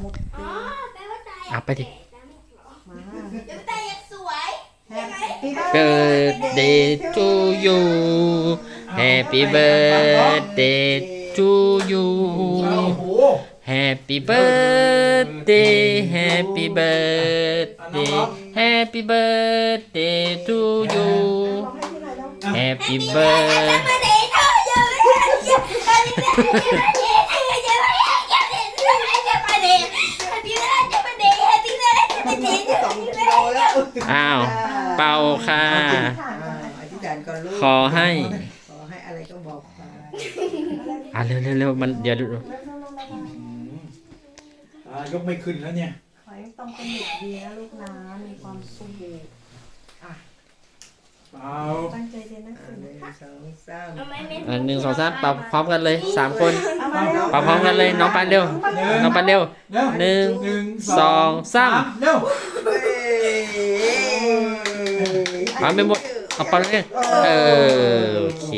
หมด อ๋ ปี อแปลว่าตาย เอาไปดิ มา เดี๋ยวตายอยากสวย แฮปปี้ birthday to you Happy birthday to you โอ้โห Happy birthday Happy birthday Happy birthday to you ร้อ งให้ที่ไหนแล้ว Happy เบิร์ birthday ดมาเดย์เธอเยอะเลยสองกิโลแล้วอ้าว เป่าค่ะ อธิษฐานก่อนลูกขอให้ ขอให้อะไรก็บอกไปอะเร็วเร็วเร็วมันเดี๋ยวอ่ายกไม่ขึ้นแล้วเนี่ย ขอให้ต้องเป็นเด็กดีนะลูกนะ มีความสุขเปล่าตั้งใจเรียนหนังสือหนึ่งสองสาม อันหนึ่งสองสามเป่าพร้อมกันเลยสามคนเอา มาเร็วเป่าพร้อมกันเลยน้องปันเร็ว น้องปันเร็วเร็วหนึ่งหนึ่งสองสามเร็วเอาไปหมดเอาไปเลยเออโอเค